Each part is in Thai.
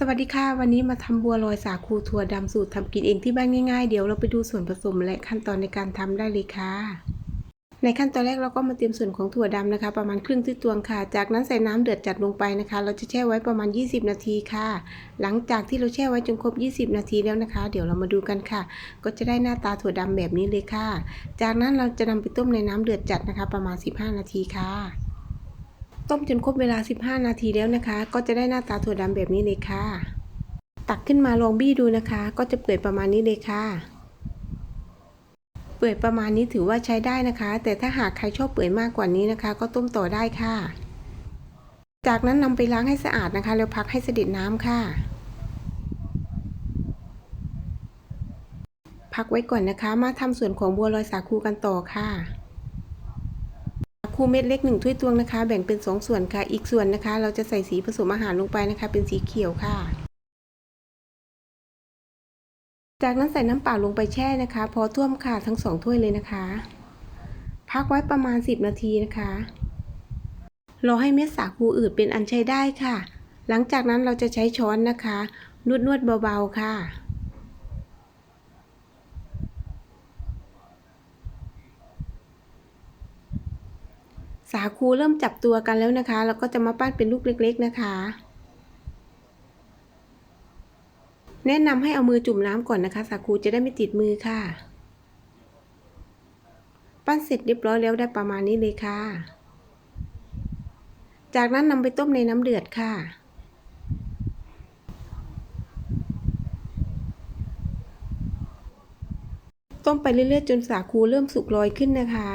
สวัสดีค่ะ วันนี้มาทำบัวลอยสาคูถั่วดำสูตรทำกินเองที่บ้านง่ายๆ เดี๋ยวเราไปดูส่วนผสมและขั้นตอนในการทำได้เลยค่ะ ในขั้นตอนแรกเราก็มาเตรียมส่วนของถั่วดำนะคะ ประมาณครึ่งที่ตวงค่ะ จากนั้นใส่น้ำเดือดจัดลงไปนะคะ เราจะแช่ไว้ประมาณ 20 นาทีค่ะ หลังจากที่เราแช่ไว้จนครบ 20 นาทีแล้วนะคะ เดี๋ยวเรามาดูกันค่ะ ก็จะได้หน้าตาถั่วดำแบบนี้เลยค่ะ จากนั้นเราจะนำไปต้มในน้ำเดือดจัดนะคะ ประมาณ 15 นาทีค่ะ ต้มจนครบเวลา 15 นาทีแล้วนะคะ ก็จะได้หน้าตาถั่วดำแบบนี้เลยค่ะ ตักขึ้นมาลองบี้ดูนะคะ ก็จะเปื่อยประมาณนี้เลยค่ะ เปื่อยประมาณนี้ถือว่าใช้ได้นะคะ แต่ถ้าหากใครชอบเปื่อยมากกว่านี้นะคะ ก็ต้มต่อได้ค่ะ จากนั้นนำไปล้างให้สะอาดนะคะ แล้วพักให้เสด็จน้ำค่ะ พักไว้ก่อนนะคะ มาทำส่วนของบัวลอยสาคูกันต่อค่ะ คูเม็ดเล็กหนึ่งถ้วยตวงนะคะ แบ่งเป็นสองส่วนค่ะ อีกส่วนนะคะ เราจะใส่สีผสมอาหารลงไปนะคะ เป็นสีเขียวค่ะ จากนั้นใส่น้ำเปล่าลงไปแช่นะคะ พอท่วมค่ะทั้งสองถ้วยเลยนะคะ พักไว้ประมาณ 10 นาทีนะคะ รอให้เม็ดสาคูอืดเป็นอันใช้ได้ค่ะ หลังจากนั้นเราจะใช้ช้อนนะคะ นวดนวดๆเบาๆค่ะ สาคูเริ่มจับตัวกันแล้วนะคะ แล้วก็จะมาปั้นเป็นลูกเล็ก ๆนะคะ แนะนำให้เอามือจุ่มน้ำก่อนนะคะ สาคูจะได้ไม่ติดมือค่ะ ปั้นเสร็จเรียบร้อยแล้วได้ประมาณนี้เลยค่ะ จากนั้นนำไปต้มในน้ำเดือดค่ะต้มไปเรื่อยๆจนสาคูเริ่มสุกลอยขึ้นนะคะ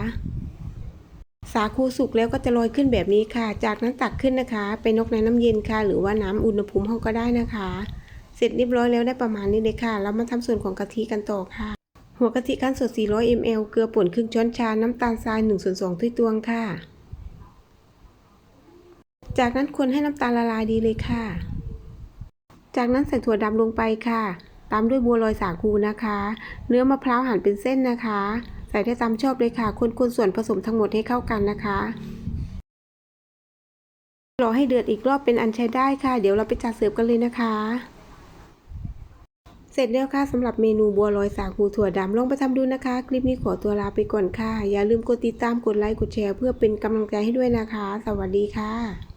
สาคูสุกแล้วก็จะลอยขึ้นแบบนี้ค่ะ จากนั้นตักขึ้นนะคะไปนกในน้ำเย็นค่ะ หรือว่าน้ำอุณหภูมิห้องก็ได้นะคะ เสร็จเรียบร้อยแล้วได้ประมาณนี้เลยค่ะ เรามาทำส่วนของกะทิกันต่อค่ะ หัวกะทิขั้นสด 400 ml เกลือป่นครึ่งช้อนชา น้ำตาลทราย1ส่วน2ถ้วยตวงค่ะ จากนั้นคนให้น้ำตาลละลายดีเลยค่ะ จากนั้นใส่ถั่วดำลงไปค่ะ ตามด้วยบัวลอยสาคูนะคะ เนื้อมะพร้าวหั่นเป็นเส้นนะคะ ใส่ได้ตามชอบเลยค่ะคนๆส่วนผสมทั้งหมดให้เข้ากันนะคะรอให้เดือดอีกรอบเป็นอันใช้ได้ค่ะ เดี๋ยวเราไปจัดเสิร์ฟกันเลยนะคะ เสร็จแล้วค่ะสำหรับเมนูบัวลอยสาคูถั่วดำลองไปทำดูนะคะ คลิปนี้ขอตัวลาไปก่อนค่ะ อย่าลืมกดติดตามกดไลค์กดแชร์ เพื่อเป็นกำลังใจให้ด้วยนะคะ สวัสดีค่ะ